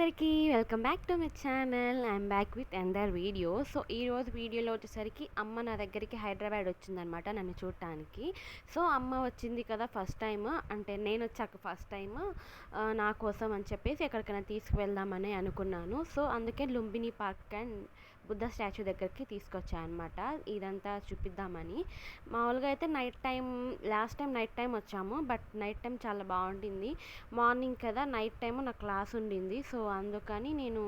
అందరికీ welcome back to my channel. I'm back with another video. So ఈరోజు వీడియోలో వచ్చేసరికి అమ్మ నా దగ్గరికి హైదరాబాద్ వచ్చిందనమాట నన్ను చూడటానికి సో అమ్మ వచ్చింది కదా ఫస్ట్ టైం అంటే నేను వచ్చాక ఫస్ట్ టైం నా కోసం అని చెప్పేసి ఎక్కడికైనా తీసుకువెళ్దామని అనుకున్నాను. సో అందుకే Lumbini park and Buddha statue దగ్గరికి తీసుకొచ్చాను అనమాట ఇదంతా చూపిద్దామని. మామూలుగా అయితే night time last time night time వచ్చాము. బట్ నైట్ టైం చాలా బాగుంటుంది మార్నింగ్ కదా నైట్ టైం నాకు క్లాస్ ఉండింది. సో అందుకని నేను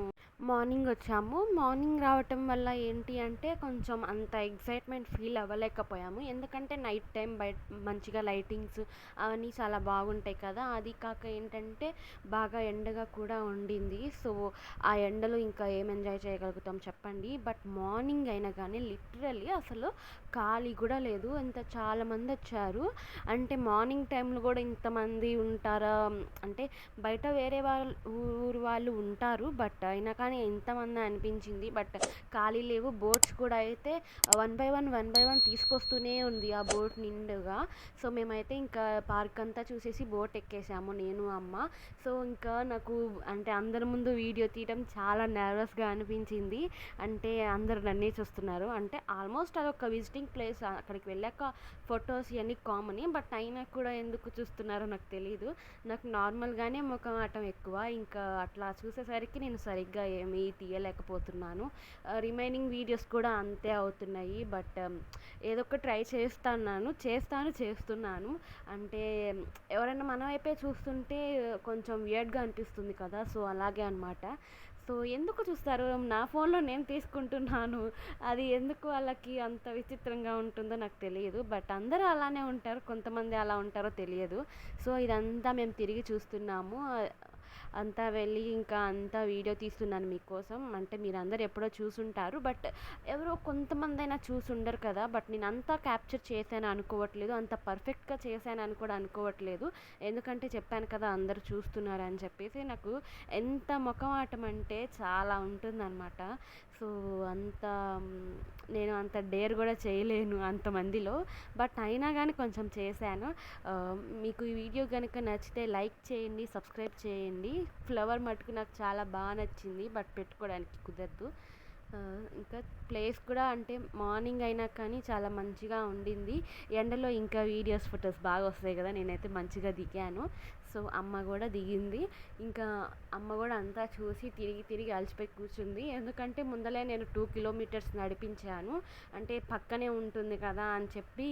మార్నింగ్ వచ్చాము. మార్నింగ్ రావటం వల్ల ఏంటి అంటే కొంచెం అంత ఎగ్జైట్మెంట్ ఫీల్ అవ్వలేకపోయాము. ఎందుకంటే నైట్ టైం బయట మంచిగా లైటింగ్స్ అవన్నీ చాలా బాగుంటాయి కదా. అది కాక ఏంటంటే బాగా ఎండగా కూడా ఉండింది. సో ఆ ఎండలో ఇంకా ఏం ఎంజాయ్ చేయగలుగుతాం చెప్పండి? బట్ మార్నింగ్ అయినా కానీ లిటరల్లీ అసలు ఖాళీ కూడా లేదు. ఇంత చాలామంది వచ్చారు. అంటే మార్నింగ్ టైంలో కూడా ఇంతమంది ఉంటారా? అంటే బయట వేరే వాళ్ళు ఊరు వాళ్ళు ఉంటారు. బట్ అయినా కానీ ఎంతమంది అనిపించింది. బట్ ఖాళీ లేవు. బోట్స్ కూడా అయితే one by one one by one తీసుకొస్తూనే ఉంది ఆ బోట్ నిండుగా. సో మేమైతే ఇంకా పార్క్ అంతా చూసేసి బోట్ ఎక్కేసాము నేను అమ్మ. సో ఇంకా నాకు అంటే అందరి ముందు వీడియో తీయడం చాలా నర్వస్గా అనిపించింది. అంటే అందరు నన్నే చూస్తున్నారు. అంటే ఆల్మోస్ట్ అదొక విజిటింగ్ ప్లేస్ అక్కడికి వెళ్ళాక ఫొటోస్ ఇవన్నీ కామన్ బట్ అయినా కూడా ఎందుకు చూస్తున్నారో నాకు తెలియదు నాకు నార్మల్గానే ముఖం ఆటం ఎక్కువ. ఇంకా అట్లా చూసేసరికి నేను సరిగ్గా ఏమీ తీయలేకపోతున్నాను. రిమైనింగ్ వీడియోస్ కూడా అంతే అవుతున్నాయి. బట్ ఏదో ఒక ట్రై చేస్తున్నాను. చేస్తాను చేస్తున్నాను. అంటే ఎవరైనా మన వైపే చూస్తుంటే కొంచెం వియర్డ్గా అనిపిస్తుంది కదా. సో అలాగే అనమాట సో ఎందుకు చూస్తారు? నా ఫోన్లో నేను తీసుకుంటున్నాను. అది ఎందుకు వాళ్ళకి అంత విచిత్రంగా ఉంటుందో నాకు తెలియదు. బట్ అందరూ అలానే ఉంటారు. కొంతమంది అలా ఉంటారో తెలియదు. సో ఇదంతా మేము తిరిగి చూస్తున్నాము. అంతా వెళ్ళి ఇంకా అంతా వీడియో తీస్తున్నాను మీకోసం. అంటే మీరు అందరు ఎప్పుడో చూసుంటారు. బట్ ఎవరో కొంతమంది అయినా చూసుండరు కదా. బట్ నేను అంతా క్యాప్చర్ చేశాను అనుకోవట్లేదు. అంత పర్ఫెక్ట్గా చేశాను అని కూడా అనుకోవట్లేదు. ఎందుకంటే చెప్పాను కదా అందరు చూస్తున్నారు అని చెప్పేసి నాకు ఎంత ముఖమాటం అంటే చాలా ఉంటుందన్నమాట. సో అంత నేను అంత డేర్ కూడా చేయలేను అంతమందిలో బట్ అయినా కానీ కొంచెం చేశాను. మీకు ఈ వీడియో కనుక నచ్చితే లైక్ చేయండి సబ్స్క్రైబ్ చేయండి. ఫ్లవర్ మటుకు నాకు చాలా బాగా నచ్చింది బట్ పెట్టుకోవడానికి కుదరదు. ఇంకా ప్లేస్ కూడా అంటే మార్నింగ్ అయినా కానీ చాలా మంచిగా ఉండింది. ఎండలో ఇంకా వీడియోస్ ఫొటోస్ బాగా వస్తాయి కదా నేనైతే మంచిగా దిగాను. సో అమ్మ కూడా దిగింది. ఇంకా అమ్మ కూడా అంతా చూసి తిరిగి తిరిగి అలసిపోయి కూర్చుంది. ఎందుకంటే ముందలే నేను టూ కిలోమీటర్స్ నడిపించాను. అంటే పక్కనే ఉంటుంది కదా అని చెప్పి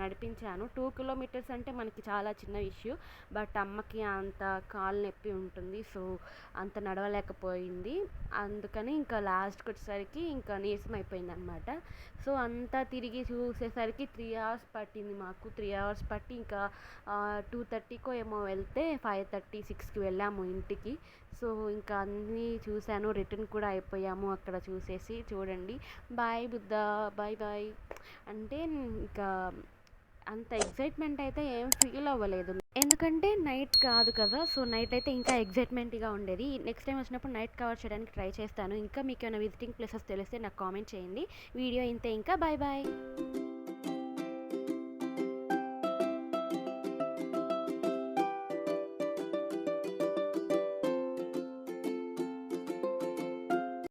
నడిపించాను. టూ కిలోమీటర్స్ అంటే మనకి చాలా చిన్న ఇష్యూ. బట్ అమ్మకి అంత కాలు నొప్పి ఉంటుంది. సో అంత నడవలేకపోయింది. అందుకని ఇంకా లాస్ట్కి వచ్చేసరికి ఇంకా నీరసం అయిపోయింది అనమాట సో అంతా తిరిగి చూసేసరికి త్రీ అవర్స్ పట్టింది మాకు. త్రీ అవర్స్ పట్టి ఇంకా టూ థర్టీకో ఏమో వెళ్తాం ఫైవ్ థర్టీ సిక్స్కి వెళ్ళాము ఇంటికి. సో ఇంకా అన్నీ చూశాను రిటర్న్ కూడా అయిపోయాము అక్కడ చూసేసి. చూడండి. Bye Buddha bye bye. అంటే ఇంకా అంత ఎక్సైట్మెంట్ అయితే ఏం ఫీల్ అవ్వలేదు. ఎందుకంటే నైట్ కాదు కదా సో నైట్ అయితే ఇంకా ఎగ్జైట్మెంట్గా ఉండేది. నెక్స్ట్ టైం వచ్చినప్పుడు నైట్ కవర్ చేయడానికి ట్రై చేస్తాను. ఇంకా మీకు ఏమైనా విజిటింగ్ ప్లేసెస్ తెలిస్తే నాకు కామెంట్ చేయండి. వీడియో ఇంతే ఇంకా. Bye bye.